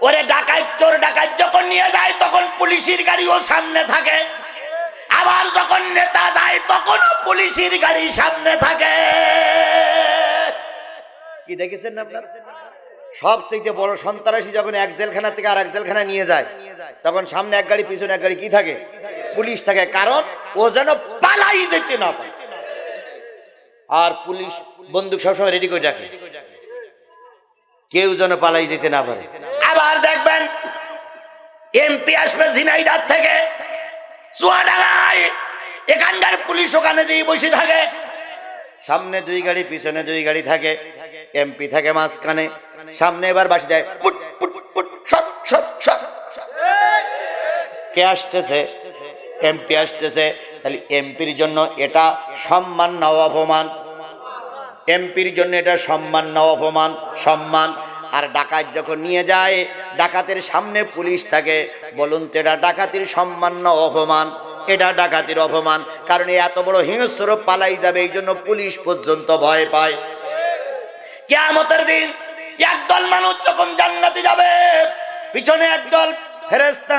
ওরে ডাকাত, চোর ডাকাত যখন নিয়ে যায়, তখন পুলিশের গাড়িও সামনে থাকে। আবার যখন নেতা যায়, তখনও পুলিশের গাড়ি সামনে থাকে। কি দেখেছেন না আপনারা? সবচেয়ে বড় সন্ত্রাসী যখন এক জেলখানা থেকে আর এক জেলখানা নিয়ে যায়, তখন সামনে এক গাড়ি, পিছনে এক গাড়ি কি থাকে? পুলিশ থাকে। কারণ ও যেন পালাই যেতে না পারে। আর পুলিশ বন্দুক সবসময় রেডি করে রাখে। কেউ যেন পালাই যেতে না পারে। এমপি আসবে ঝিনাইদার থেকে। চুয়াডাঙ্গায় এখানকার পুলিশ ওখানে দিয়ে বসে থাকে। সামনে দুই গাড়ি, পিছনে দুই গাড়ি থাকে। এমপি থাকে মাঝখানে। সামনে এবার বাসি দেয় কে আসতেছে? এমপি আসতেছে। তাহলে এমপির জন্য এটা সম্মান না অপমান। এমপির জন্য এটা সম্মান না অপমান। সম্মান আর ডাকাত যখন নিয়ে যায়, ডাকাতের সামনে পুলিশ থাকে। বলুন তো এটা ডাকাতির সম্মান না অপমান? এটা ডাকাতির অপমান। কারণ এত বড় হিংস্র পালাই যাবে, এই জন্য পুলিশ পর্যন্ত ভয় পায়। কেয়ামতের দিন একদল মানুষ যখন জান্নাতে যাবে, পিছনে একদল ফেরেস্তা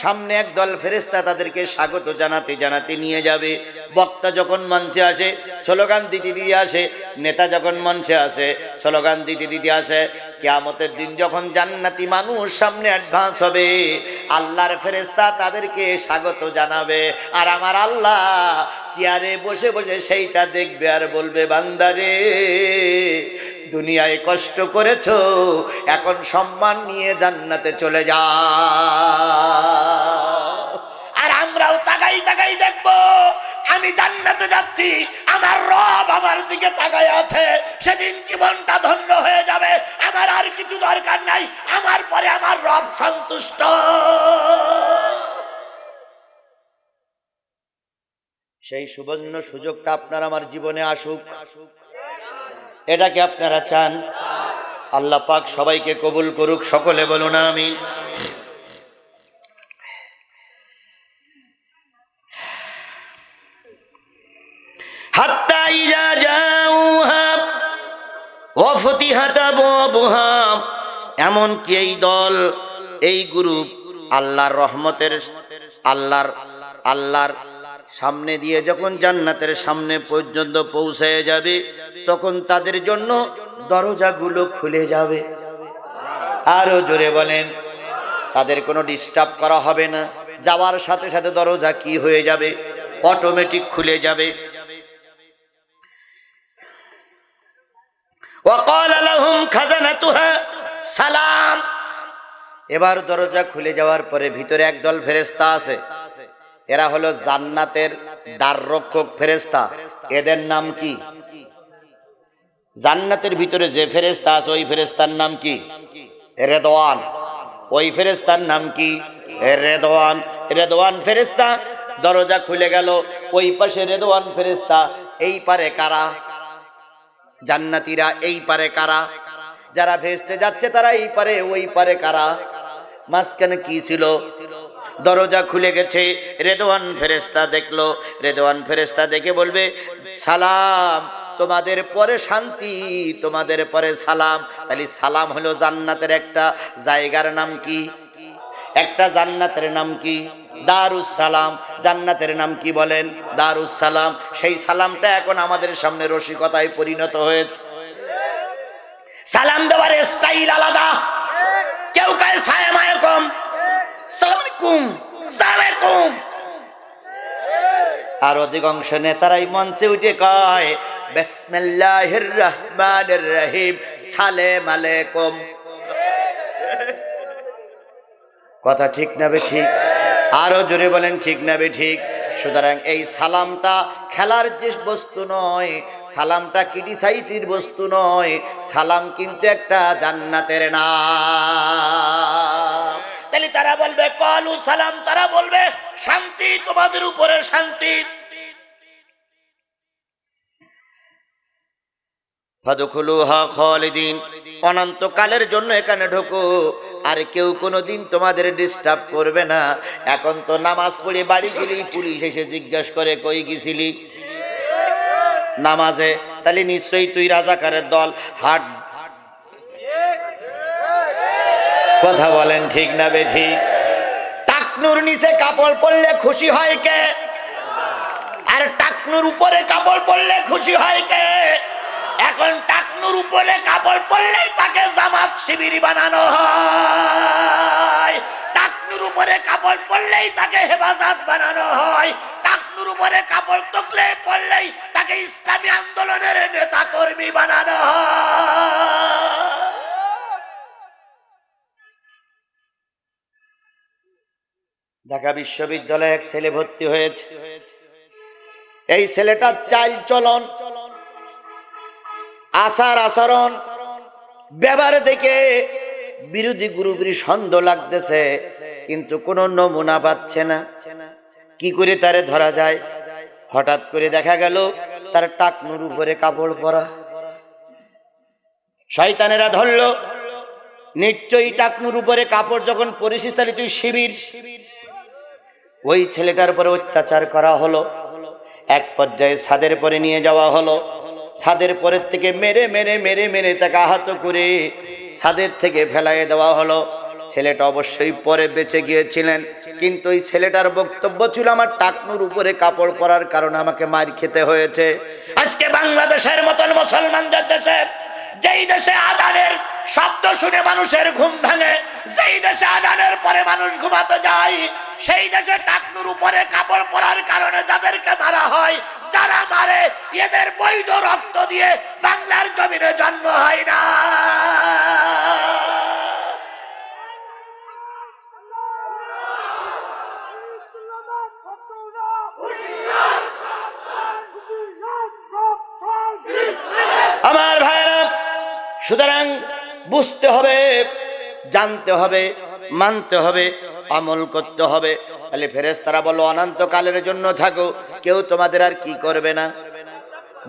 সামনে এক দল ফেরেস্তা তাদেরকে স্বাগত জানাতে জানাতে নিয়ে যাবে। বক্তা যখন মঞ্চে আসে, স্লোগান দিতে দিতে আসে, নেতা যখন মঞ্চে আসে, স্লোগান দিতে দিতে আসে, কেয়ামতের দিন যখন জান্নাতি মানুষ সামনে অ্যাডভান্স হবে, আল্লাহর ফেরেস্তা তাদেরকে স্বাগত জানাবে। আর আমার আল্লাহ চেয়ারে বসে বসে সেইটা দেখবে আর বলবে, বান্দারে, দুনিয়ায় কষ্ট করেছ, এখন সম্মান নিয়ে জান্নাতে চলে যা। তাকাই তাকাই দেখব। আমি জান্নাতে যাচ্ছি, আমার রব আমার দিকে তাকাই আছে। সেদিন জীবনটা ধন্য হয়ে যাবে, আমার আর কিছু দরকার নাই, আমার পরে আমার রব সন্তুষ্ট। সেই সুবর্ণ সুযোগটা আপনার আমার জীবনে আসুক। এটাকে আপনারা চান? আল্লাহ পাক সবাইকে কবুল করুক, সকলে বলুন আমি ওয়াফতিহাত আবওয়াবুহা এমন কি এই দল, এই গ্রুপ আল্লাহর রহমতের, আল্লাহর আল্লাহর সামনে দিয়ে যখন জান্নাতের সামনে পর্যন্ত পৌঁছে যাবে, তখন তাদের জন্য দরজাগুলো খুলে যাবে। আরও জোরে বলেন, তাদের কোনো ডিস্টার্ব করা হবে না। যাওয়ার সাথে সাথে দরজা কি হয়ে যাবে? অটোমেটিক খুলে যাবে। সালাম। এবার দরজা খুলে যাওয়ার পরে ভিতরে একদল ফেরেস্তা আছে। এরা হলো জান্নাতের দ্বাররক্ষক ফেরেস্তা এদের নাম কি? জান্নাতের ভিতরে যে ফেরেস্তা আছে, ওই ফেরেস্তার নাম কি? রেদওয়ান। ওই ফেরেস্তার নাম কি? রেদওয়ান। রেদওয়ান ফেরেস্তা দরজা খুলে গেল। ওই পাশে রেদওয়ান ফেরেস্তা এই পারে কারা? জান্নাতীরা এই পারে কারা? যারা ভেস্তে যাচ্ছে তারা এই পারে, ওই পারে কারা? মাঝখানে কি ছিল? দরজা খুলে গেছে রেদওয়ান ফেরেস্তা দেখল। রেদওয়ান ফেরেস্তা দেখে বলবে, সালাম, তোমাদের পরে শান্তি, তোমাদের পরে সালাম। তাহলে সালাম হলো জান্নাতের একটা জায়গার নাম কি? একটা জান্নাতের নাম কি? দারুস সালাম জান্নাতের নাম কি বলেন? দারুস সালাম সেই সালামটা এখন আমাদের সামনে রসিকতায় পরিণত হয়েছে। সালাম দেওয়ার স্টাইল আলাদা। কেউ আর অধিকাংশ নেতারাই মঞ্চে উঠে কয় কথা ঠিক না বে ঠিক? আরও জোরে বলেন, ঠিক না ঠিক? সুতরাং এই সালামটা খেলার যে বস্তু নয়, সালামটা ক্রিটিসাইটির বস্তু নয়, সালাম কিন্তু একটা জান্নাতের নাম। তাহলে তারা বলবে, কলু সালাম, তারা বলবে, শান্তি তোমাদের উপরে শান্তি। ফাদুখুলুহা খালিদিন। অনন্তকালের জন্য এখানে ঢোকো। আর কেউ কোনোদিন তোমাদের ডিস্টার্ব করবে না। এখন তো নামাজ পড়ে বাড়ি গেলি পুলিশ এসে জিজ্ঞাসা করে, কই গেছিলি? নামাজে। তাহলে নিশ্চয়ই তুই রাজাকারের দল। হাট। কথা বলেন ঠিক না বে ঠিক টাকনুর নিচে কাপড় পরলে খুশি হয় কে? আর টাকনুর উপরে কাপড় পরলে খুশি হয় কে? এখন টাকনুর উপরে কাপড় পরলেই তাকে জামাত শিবির বানানো হয়। উপরে কাপড় তাকে হেফাজত বানানো হয়। উপরে কাপড় তকলে পরলেই তাকে ইসলামী আন্দোলনের নেতা কর্মী বানানো ঢাকা বিশ্ববিদ্যালয়ে এক ছেলে ভর্তি হয়েছে। এই ছেলেটার চাল চলন আচার আচরণ, ব্যবহার দেখে বিরোধী গ্রুপের সন্দেহ লাগতেছে, কিন্তু কোনো নমুনা পাচ্ছে না। কি করে তারে ধরা যায়? হঠাৎ করে দেখা গেল তার টাকনুর উপরে কাপড় পরা। শয়তানেরা ধরলো, নিশ্চয়ই টাকনুর উপরে কাপড় যখন পরিচিত শিবির। ওই ছেলেটার উপরে অত্যাচার করা হলো। এক পর্যায়ে ছাদের পরে নিয়ে যাওয়া হলো। ছাদের পরের থেকে মেরে মেরে মেরে মেরে তাকে আহত করে ছাদের থেকে ফেলাইয়ে দেওয়া হলো। ছেলেটা অবশ্যই পরে বেঁচে গিয়েছিলেন, কিন্তু ওই ছেলেটার বক্তব্য ছিল আমার টাকনুর উপরে কাপড় পরার কারণে আমাকে মার খেতে হয়েছে। আজকে বাংলাদেশের মতন মুসলমানদের দেশে যেই দেশে আজানের শব্দ শুনে মানুষের ঘুম ভাঙে, যেই দেশে আজানের পরে মানুষ ঘুমাতে যায়, সেই দেশে টাকনুর উপরে কাপড় পরার কারণে যাদেরকে মারা হয়, যারা মারে, এদের বৈধ রক্ত দিয়ে বাংলার জমিনে জন্ম হয় না। আমার সুতরাং বুঝতে হবে, জানতে হবে, মানতে হবে, আমল করতে হবে। তাহলে ফেরেস তারা বলো অনন্তকালের জন্য থাকো, কেউ তোমাদের আর কি করবে না?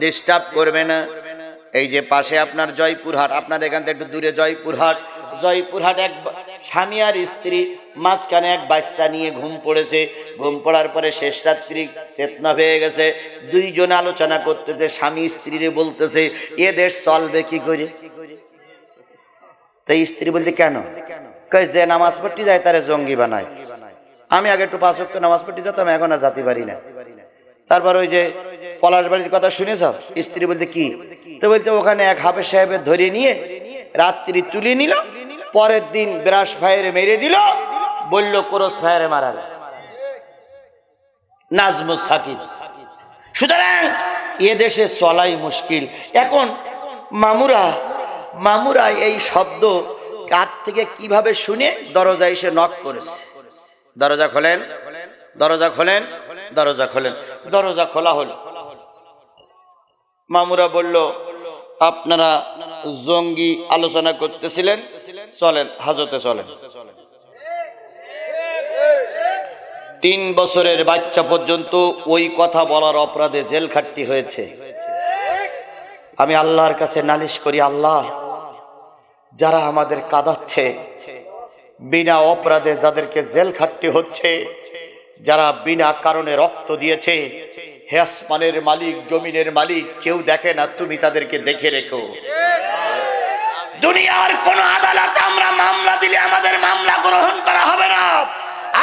ডিস্টার্ব করবে না? এই যে পাশে আপনার জয়পুরহাট আপনার এখান থেকে একটু দূরে জয়পুরহাট। জয়পুরহাট এক স্বামী আর স্ত্রী, মাঝখানে এক বাচ্চা নিয়ে ঘুম পড়েছে। ঘুম পড়ার পরে শেষ রাত্রি চেতনা হয়ে গেছে। দুইজন আলোচনা করতেছে, স্বামী স্ত্রীরে বলতেছে, এ দেশ চলবে কি করে? তাই স্ত্রী বলতে কেন? কয় যে নামাজ পড়তে যায় তারে জঙ্গি বানায়। আমি আগে একটু পাঁচ নামাজ পড়তে যেতাম, এখন আর জাতি পারি না। তারপর ওই যে পলাশ বাড়ির কথা শুনেছ? স্ত্রী বলতে কি? তো বলতে ওখানে এক হাফেজ সাহেবের ধরে নিয়ে রাত্রি তুলে নিল, পরের দিন ব্রাশ ফায়ারে মেরে দিল, বলল, ক্রস ফায়ারে মারা গেছে। নাজমুস সাকিব। সুতরাং এ দেশে চলাই মুশকিল। এখন মামুরা মামুরা এই শব্দ কার থেকে কীভাবে শুনে দরজা এসে নক করেছে? দরজা খোলেন দরজা খোলেন দরজা খোলেন, দরজা খোলা হল। মামুরা বলল, আপনারা জঙ্গি আলোচনা করতেছিলেন, চলেন, হাজতে চলেন। তিন বছরের বাচ্চা পর্যন্ত ওই কথা বলার অপরাধে জেল খাটতি হয়েছে। আমি আল্লাহর কাছে নালিশ করি, আল্লাহ, যারা আমাদের কাঁদাচ্ছে, বিনা অপরাধে যাদেরকে জেল খাটতে হচ্ছে, যারা বিনা কারণে রক্ত দিয়েছে, হে আসমানের মালিক, জমিনের মালিক, কেউ দেখে না, তুমি তাদেরকে দেখে রেখো। দুনিয়ার কোন আদালতে আমরা মামলা দিলে আমাদের মামলা গ্রহণ করা হবে না।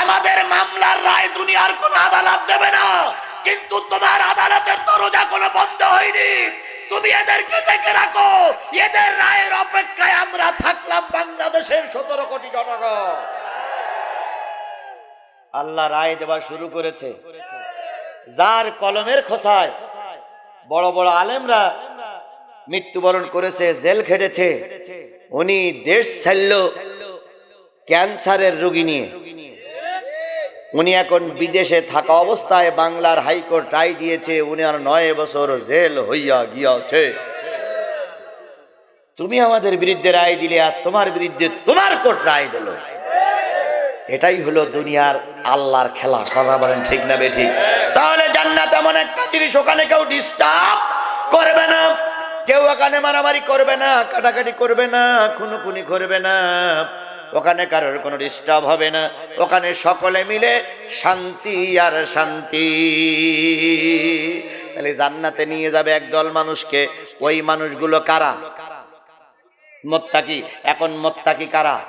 আমাদের মামলার রায় দুনিয়ার কোন আদালত দেবে না। কিন্তু তোমার আদালতের দরজা কোনো বন্ধ হয়নি। তুমি এদেরকে দেখে রাখো, এদের রায়ের অপেক্ষায় আমরা থাকলাম বাংলাদেশের সতেরো কোটি জনগণ। আল্লাহ রায় দেওয়া শুরু করেছে। যার কলমের খোসায় বড় বড় আলেমরা মৃত্যুবরণ করেছে, জেল খেটেছে, উনি দেশ ছাড়ল, ক্যান্সারের রোগী নিয়ে। উনি এখন বিদেশে থাকা অবস্থায় বাংলার হাইকোর্ট রায় দিয়েছে, উনি আর নয় বছর জেল হইয়া গিয়াছে। তুমি আমাদের বিরুদ্ধে রায় দিলে আর তোমার বিরুদ্ধে তোমার কোর্ট রায় দিল। এটাই হলো দুনিয়ার আল্লাহর খেলা, কথা বলেন ঠিক না বেঠিক তাহলে জান্নাত এমন একটা জিনিস, ওখানে কেউ ডিস্টার্ব করবে না। কেউ ওখানে মারামারি করবে না, কাটাকাটি করবে না, খুনোখুনি করবে না। ওখানে কারোর কোনো ডিস্টার্ব হবে না। ওখানে সকলে মিলে শান্তি আর শান্তি। তাহলে জান্নাতে নিয়ে যাবে একদল মানুষকে। ওই মানুষগুলো কারা? মোত্তাকি। এখন মোত্তাকি কারা?